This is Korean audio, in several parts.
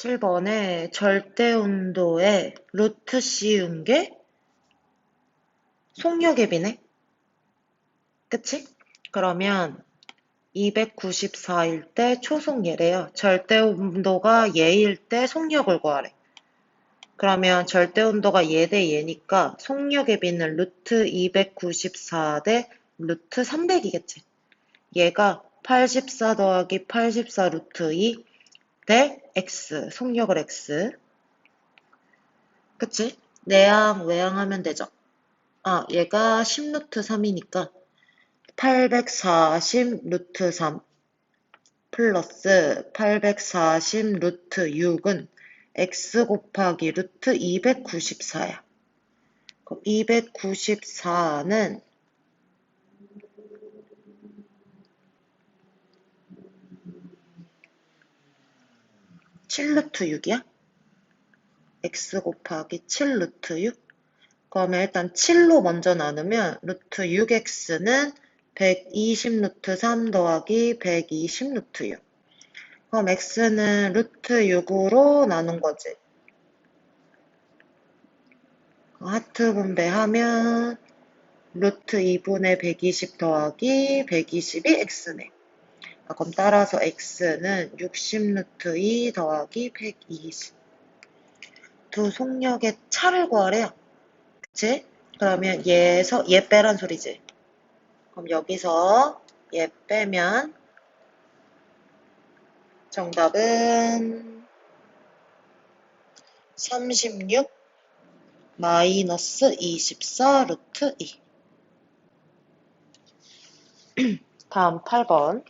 7번에 절대 온도에 루트 씌운 게 속력의 비네. 그치? 그러면 294일 때 초속예래요. 절대 온도가 예일 때 속력을 구하래. 그러면 절대 온도가 예 대 예니까 속력의 비는 루트 294 대 루트 300이겠지. 얘가 84 더하기 84 루트 2 대 x, 속력을 x. 그치? 내항, 외항 하면 되죠. 아, 얘가 10 루트 3이니까 840 루트 3 플러스 840 루트 6은 x 곱하기 루트 294야. 그럼 294는 7 루트 6이야? x 곱하기 7 루트 6? 그러면 일단 7로 먼저 나누면 루트 6x는 120 루트 3 더하기 120 루트 6. 그럼 x는 루트 6으로 나눈 거지. 하트 분배하면 루트 2분의 120 더하기 120이 x네. 아, 그럼 따라서 x는 60 루트 2 더하기 120. 두 속력의 차를 구하래요. 그치? 그러면 얘에서 얘 빼란 소리지. 그럼 여기서 얘 빼면 정답은 36 마이너스 24 루트 2. 다음 8번.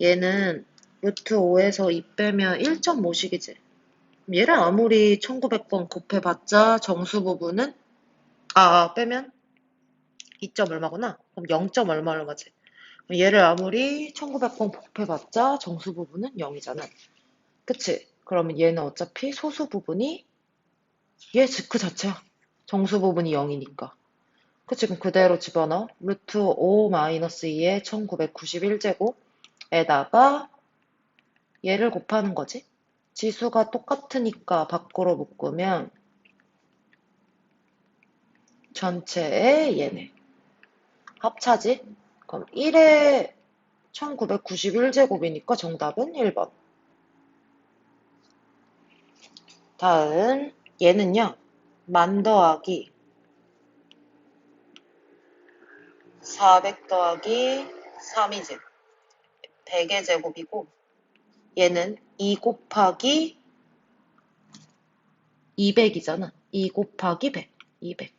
얘는 루트 5에서 2 빼면 1.5식이지. 얘를 아무리 1900번 곱해봤자 정수 부분은 아 빼면 2점 얼마구나. 그럼 0점 얼마 얼마지. 얘를 아무리 1900번 곱해봤자 정수 부분은 0이잖아. 그치? 그러면 얘는 어차피 소수 부분이 얘 그 자체야. 정수 부분이 0이니까. 그치? 그럼 그대로 집어넣어. 루트 5 마이너스 2의 1991제곱 에다가 얘를 곱하는 거지. 지수가 똑같으니까 밖으로 묶으면 전체의 얘네. 합차지? 그럼 1에 1991제곱이니까 정답은 1번. 다음 얘는요. 만 더하기 400 더하기 3이지. 100의 제곱이고 얘는 2 곱하기 200이잖아. 2 곱하기 100. 200.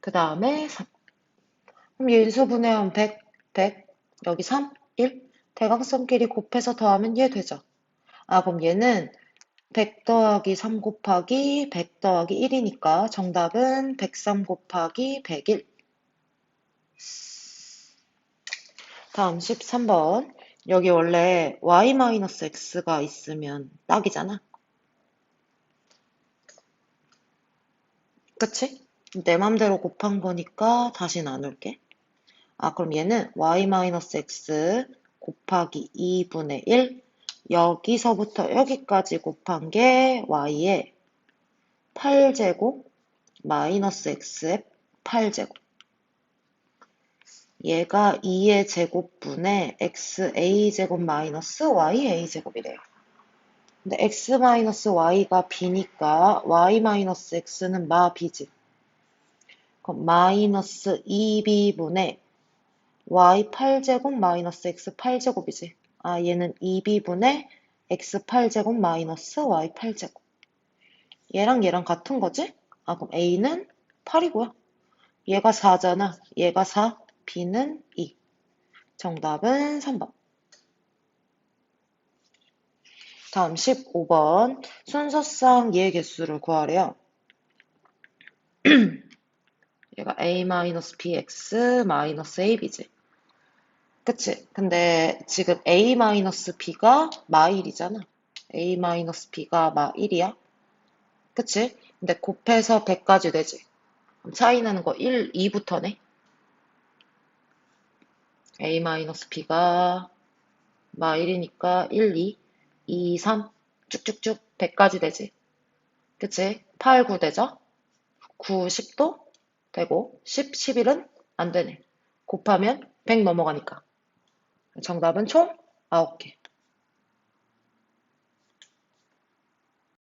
그 다음에 3. 그럼 인수분해하면 100, 100, 여기 3, 1. 대각선끼리 곱해서 더하면 얘 되죠. 아, 그럼 얘는 100 더하기 3 곱하기 100 더하기 1이니까 정답은 103 곱하기 101. 다음 13번. 여기 원래 y-x가 있으면 딱이잖아. 그치? 내 맘대로 곱한 거니까 다시 나눌게. 아, 그럼 얘는 y-x 곱하기 2분의 1 여기서부터 여기까지 곱한 게 y의 8제곱 마이너스 x의 8제곱 얘가 2의 제곱분의 xa제곱 마이너스 ya제곱이래요. 근데 x 마이너스 y가 b니까 y 마이너스 x는 마 b지. 그럼 마이너스 2b분의 y 8제곱 마이너스 x 8제곱이지. 아 얘는 2b분의 x 8제곱 마이너스 y 8제곱. 얘랑 얘랑 같은 거지? 아 그럼 a는 8이고요. 얘가 4잖아. 얘가 4. B는 2. 정답은 3번. 다음 15번. 순서상 얘 개수를 구하래요. 얘가 a-bx-ab지. 그치? 근데 지금 a-b가 마 1이잖아. a-b가 마 1이야. 그치? 근데 곱해서 100까지 되지. 차이 나는 거 1, 2부터네. A-b가 마 1이니까 1, 2, 2, 3 쭉쭉쭉 100까지 되지. 그치? 8, 9 되죠? 9, 10도 되고 10, 11은 안 되네. 곱하면 100 넘어가니까. 정답은 총 9개.